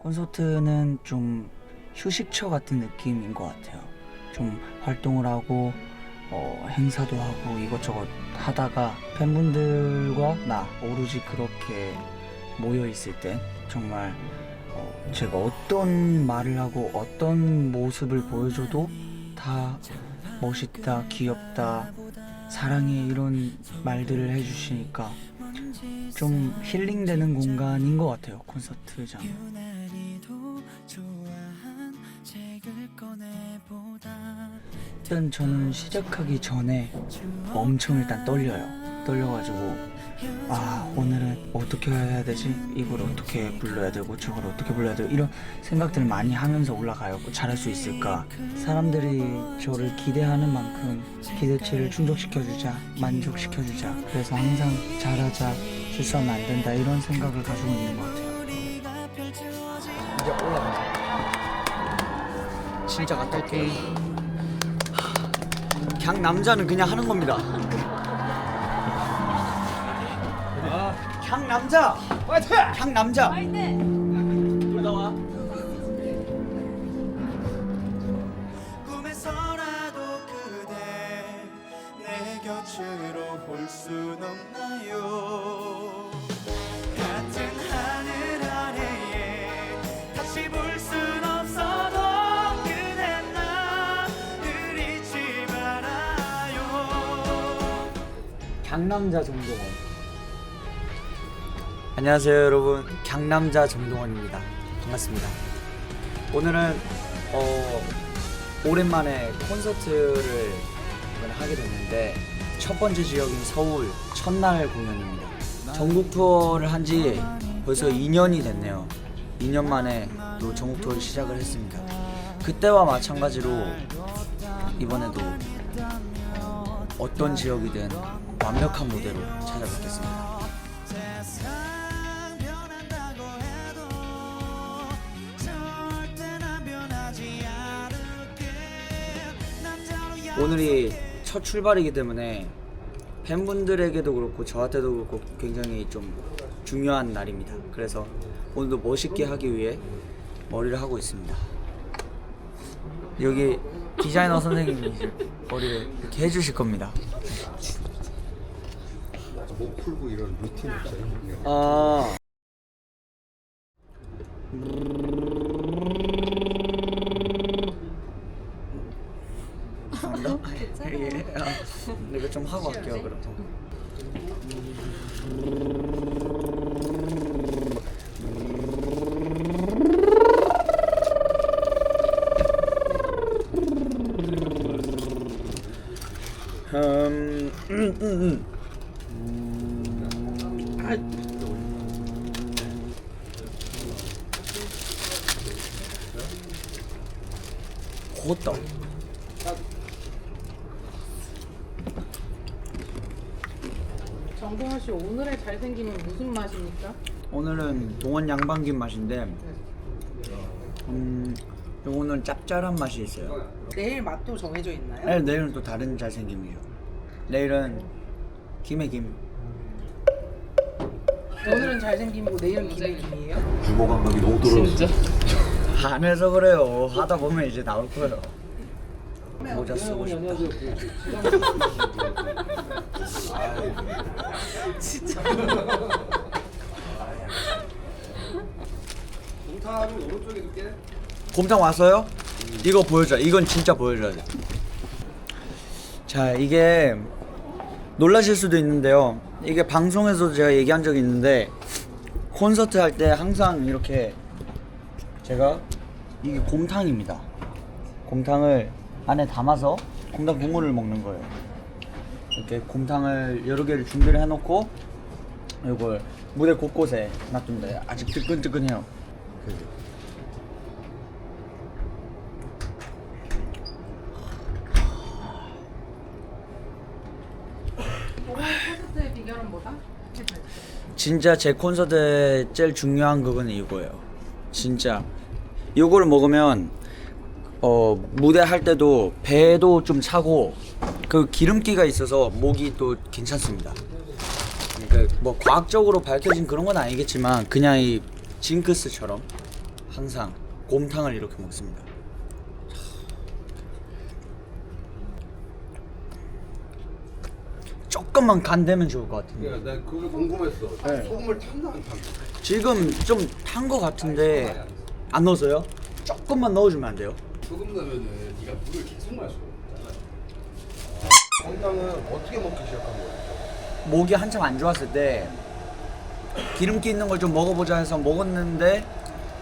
콘서트는 좀 휴식처 같은 느낌인 것 같아요. 좀 활동을 하고 어, 행사도 하고 이것저것 하다가 팬분들과 나 오로지 그렇게 모여 있을 때 정말 어, 제가 어떤 말을 하고 어떤 모습을 보여줘도 다 멋있다, 귀엽다, 사랑해 이런 말들을 해주시니까 좀 힐링되는 공간인 것 같아요 콘서트장. 일단 저는 시작하기 전에 엄청 일단 떨려요. 떨려가지고 아 오늘은 어떻게 해야 되지? 이걸 어떻게 불러야 되고 저걸 어떻게 불러야 되고 이런 생각들을 많이 하면서 올라가요. 잘할 수 있을까? 사람들이 저를 기대하는 만큼 기대치를 충족시켜주자, 만족시켜주자. 그래서 항상 잘하자, 실수하면 안 된다 이런 생각을 가지고 있는 것 같아요. 이제 올라가. 진짜 갔다 올게. 그냥 남자는 그냥 하는 겁니다. 향 남자. 파이팅! 향 남자. 파이팅! 나와. 꿈에서라도 그대 내 곁으로 올 순 없나요 같은 하늘 아래에 다시 볼 순 없어도 그대 나를 잊지 말아요 강남자 정동원. 안녕하세요 여러분. 강남자 정동원입니다. 반갑습니다. 오늘은 어, 오랜만에 콘서트를 하게 됐는데 첫 번째 지역인 서울 첫날 공연입니다. 전국 투어를 한 지 벌써 2년이 됐네요. 2년 만에 또 전국 투어를 시작을 했습니다. 그때와 마찬가지로 이번에도 어, 어떤 지역이든 완벽한 무대로 찾아뵙겠습니다 오늘이 첫 출발이기 때문에 팬분들에게도 그렇고 저한테도 그렇고 굉장히 좀 중요한 날입니다. 그래서 오늘도 멋있게 하기 위해 머리를 하고 있습니다. 여기 디자이너 선생님이 이제 머리를 이렇게 해주실 겁니다. 목 풀고 이런 루틴 없어요? 아. 감사합니다. 예. 아, 이거 좀 하고 갈게요 그럼. 음, 음, 음, 음. 아, 고떡. 씨 오늘의 잘생김은 무슨 맛입니까? 오늘은 동원 양반김 맛인데, 음, 요거는 짭짤한 맛이 있어요. 내일 맛도 정해져 있나요? 네, 내일은 또 다른 잘생김이죠. 내일은 김의 김. 오늘은 잘생김이고 내일은 김의 김이에요? 규모 감각이 너무 떨어졌어. 안 해서 그래요. 하다 보면 이제 나올 거예요. 모자 쓰고 싶다. 곰탕 왔어요? 이거 보여줘. 이건 진짜 보여줘야 돼. 자, 이게 놀라실 수도 있는데요. 이게 방송에서도 제가 얘기한 적이 있는데 콘서트 할 때 항상 이렇게 제가 이게 곰탕입니다. 곰탕을 안에 담아서 곰탕 국물을 먹는 거예요. 이렇게 곰탕을 여러 개를 준비를 해놓고 이걸 무대 곳곳에 놔둡니다. 아직 뜨끈뜨끈해요. 뭐다? 진짜 제 콘서트에 제일 중요한 그거는 이거예요. 진짜 이거를 먹으면 어 무대 할 때도 배도 좀 차고 그 기름기가 있어서 목이 또 괜찮습니다. 그러니까 뭐 과학적으로 밝혀진 그런 건 아니겠지만 그냥 이 징크스처럼 항상 곰탕을 이렇게 먹습니다. 조금만 간 되면 좋을 것 같은데. 야, 나 그게 궁금했어. 네. 소금을 탔나 안 탔나? 지금 좀탄거 같은데 안 넣었어요? 조금만 넣어주면 안 돼요? 소금 넣으면은 네가 물을 계속 마셔. 건강은 어떻게 먹기 시작한 거야? 목이 한참 안 좋았을 때 기름기 있는 걸 좀 먹어보자 해서 먹었는데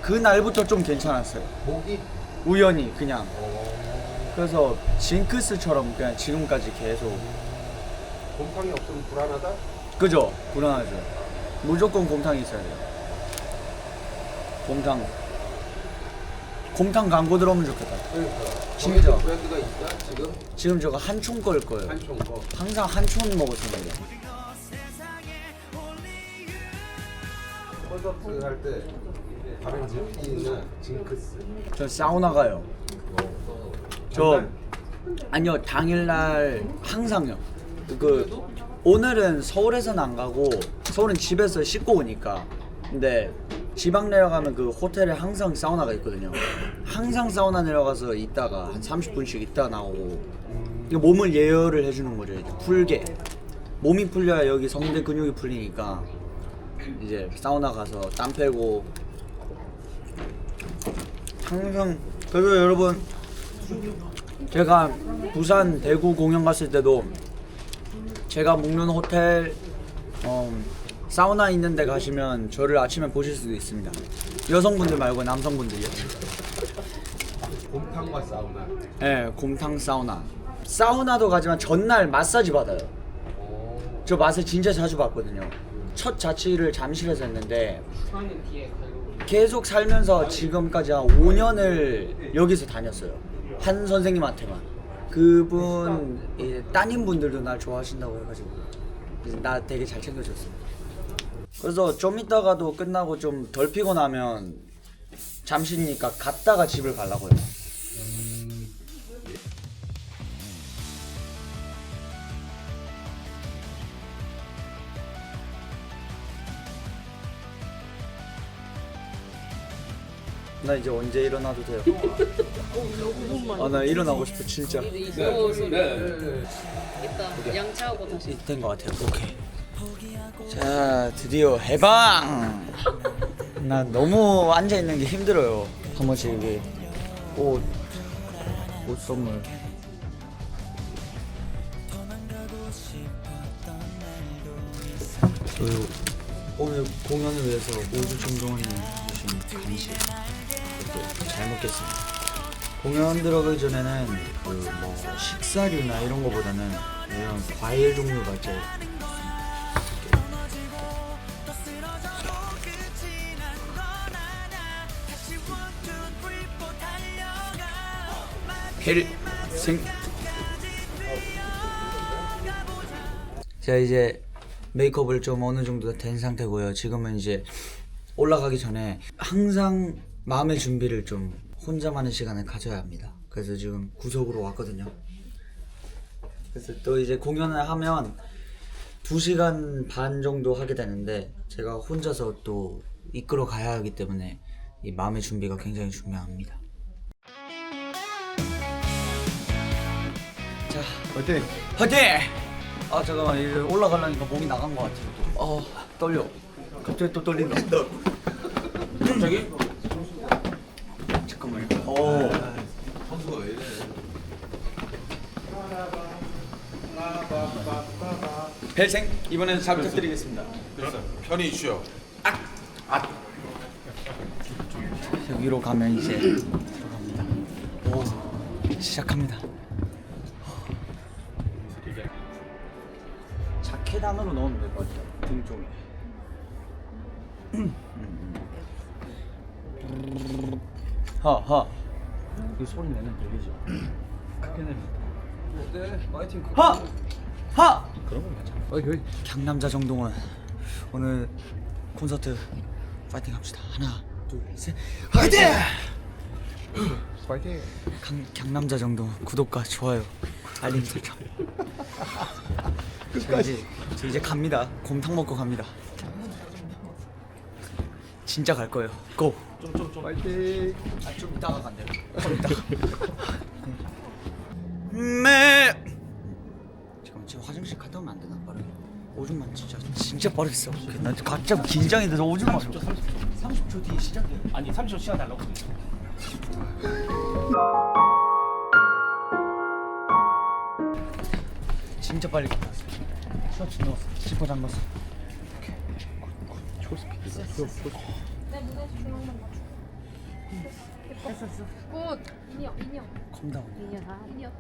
그 날부터 좀 괜찮았어요. 목이? 우연히 그냥. 어, 그래서 징크스처럼 그냥 지금까지 계속 곰탕이 없으면 불안하다? 그죠? 불안하죠. 무조건 곰탕이 있어야 돼요. 곰탕. 곰탕 광고 들어오면 좋겠다. 그러니까. 진짜. 브랜드가 있다 지금? 지금 저거 한촌 걸 거예요. 한총 거. 항상 한촌 먹었었는데. 콘서트 할때 다른 루틴이나 징크스. 저 사우나 가요. 저 아니요 당일날 항상요. 그 오늘은 서울에서는 안 가고 서울은 집에서 씻고 오니까. 근데 지방 내려가면 그 호텔에 항상 사우나가 있거든요. 항상 사우나 내려가서 있다가 한 30분씩 있다 나오고 몸을 예열을 해주는 거죠. 풀게 몸이 풀려야 여기 성대 근육이 풀리니까 이제 사우나 가서 땀 빼고 항상 그래서 여러분 제가 부산 대구 공연 갔을 때도 제가 묵는 호텔 어, 사우나 있는 데 가시면 저를 아침에 보실 수도 있습니다 여성분들 말고 남성분들이요 곰탕과 사우나. 예 곰탕 사우나 사우나도 가지만 전날 마사지 받아요 어, 저 맛을 진짜 자주 봤거든요 첫 자취를 잠실에서 했는데. 계속 살면서 지금까지 한 5년을 여기서 다녔어요. 한 선생님한테만. 그분 이 따님 분들도 날 좋아하신다고 해가지고 나 되게 잘 챙겨줬어요. 그래서 좀 이따가도 끝나고 좀 덜 피곤하면 잠시니까 갔다가 집을 가려고요. 나 이제 언제 일어나도 돼요? 아 나 일어나고 싶어 진짜. 이거서 네. 이따 양치하고 다시. 된 것 같아요. 오케이. 자 드디어 해방. 나 너무 앉아 있는 게 힘들어요. 한 번씩 이게 옷, 옷 선물. 그리고 오늘 공연을 위해서 우주 정동원님 주신 간식 그것도 잘 먹겠습니다. 공연 들어가기 전에는 그 뭐 식사류나 이런 거보다는 이런 과일 종류가 제일 헬생 제가 이제 메이크업을 좀 어느 정도 된 상태고요. 지금은 이제 올라가기 전에 항상 마음의 준비를 좀 혼자만의 시간을 가져야 합니다. 그래서 지금 구석으로 왔거든요. 그래서 또 이제 공연을 하면 2시간 반 정도 하게 되는데 제가 혼자서 또 이끌어 가야 하기 때문에 이 마음의 준비가 굉장히 중요합니다. 자, 화이팅! 화이팅! 아 잠깐만 이제 올라가려니까 몸이 나간 것 같아요. 또. 어 떨려. 갑자기 또 떨린다. 갑자기? 잠깐만요. 오. 선수가 왜 이래? 벨생 이번에는 잘 부탁드리겠습니다. 편히 쉬어. 여기로 가면 이제 들어갑니다. 오 시작합니다. 자켓 안으로 넣으면 될 것 같아요. 등 쪽에. 하하. 이 소리 내면 들리죠? 크게 내면. 어때? 파이팅. 하! 하! 그런 건 괜찮아. 어이, 강남자 정동원 오늘 콘서트 파이팅 합시다. 하나, 둘, 셋. 파이팅! 파이팅. 강, 강남자 정동 구독과 좋아요 알림 설정 저 이제, 저 이제 갑니다 곰탕 먹고 갑니다 진짜 갈 거예요. 고. 좀좀좀 파이팅. 아, 좀 이따가 간대요. 좀 이따가. 매. 잠깐 지금 화장실 갔다 오면 안 되나 빠르게? 오줌만 진짜 진짜 빠르게 써. 나 갑자기 긴장이 돼서 오줌만. 30초 30초. 30초 뒤에 시작해. 아니 30초 시간 달라고 진짜 빨리 끝났어. 셔츠 넣었어. 지퍼 잠갔어. 굿. 인형, 인형, 컴다운. 인형 다. 인형.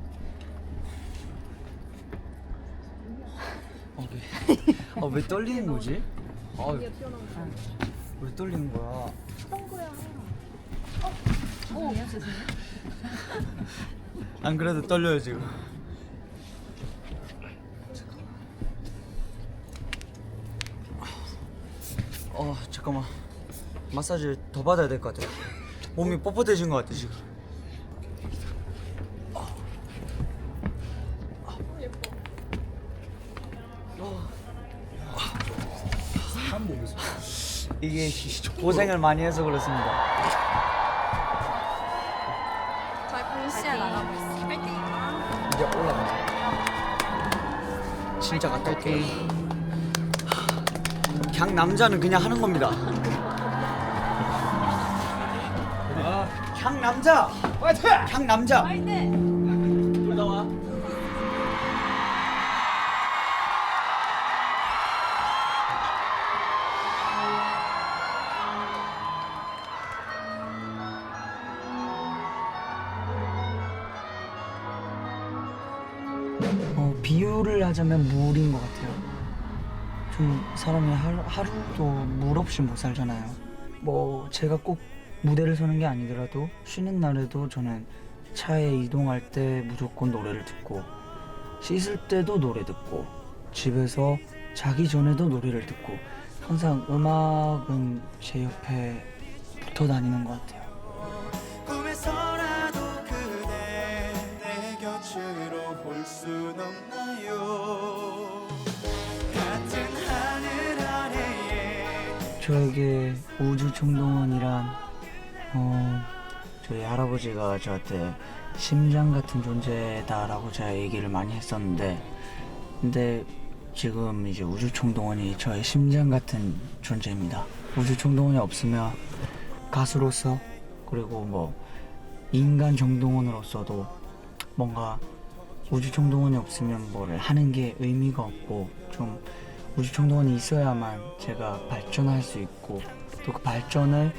어, 왜, 아, 왜 떨리는 거지? 아, 인형 튀어나온 거. 왜 떨리는 거야? tongu야. 어? 오, 죄송해요. 안 그래도 떨려요 지금. 어 잠깐만 마사지 더 받아야 될 것 같아. 몸이 뻣뻣해진 것 같아 지금. 한 몸에서. 이게 고생을 많이 해서 그렇습니다. 저희 공시에 나가고 있어. 파이팅. 이제 올라가자. 진짜 갔다 올게. 그냥 남자는 그냥 하는 겁니다. 향 남자. 화이팅! 향 남자. 파이팅. 물 나와. 어, 비유를 하자면 물인 것 같아요. 좀 사람이 하루, 하루도 물 없이 못 살잖아요. 뭐 제가 꼭 무대를 서는 게 아니더라도 쉬는 날에도 저는 차에 이동할 때 무조건 노래를 듣고 씻을 때도 노래 듣고 집에서 자기 전에도 노래를 듣고 항상 음악은 제 옆에 붙어 다니는 것 같아요. 꿈에서라도 그대 내 곁으로 올 순 없나요 저에게 우주 총동원이란 어 저희 할아버지가 저한테 심장 같은 존재다라고 제가 얘기를 많이 했었는데 근데 지금 이제 우주 총동원이 저의 심장 같은 존재입니다. 우주 총동원이 없으면 가수로서 그리고 뭐 인간 정동원으로서도 뭔가 우주 총동원이 없으면 뭐를 하는 게 의미가 없고 좀 우주 총동원이 있어야만 제가 발전할 수 있고 또 그 발전을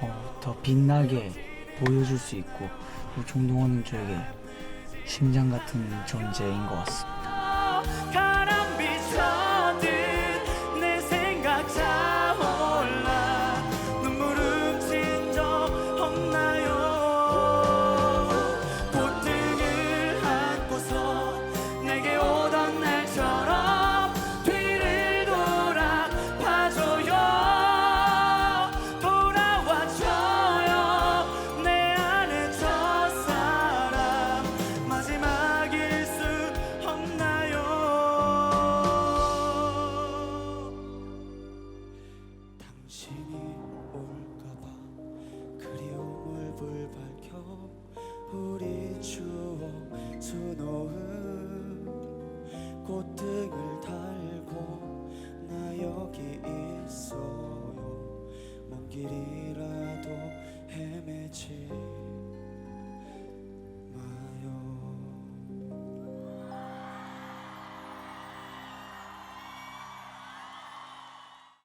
어, 더 빛나게 보여줄 수 있고 우주 총동원은 저에게 심장 같은 존재인 것 같습니다. 불 밝혀 우리 추억 수놓은 꽃등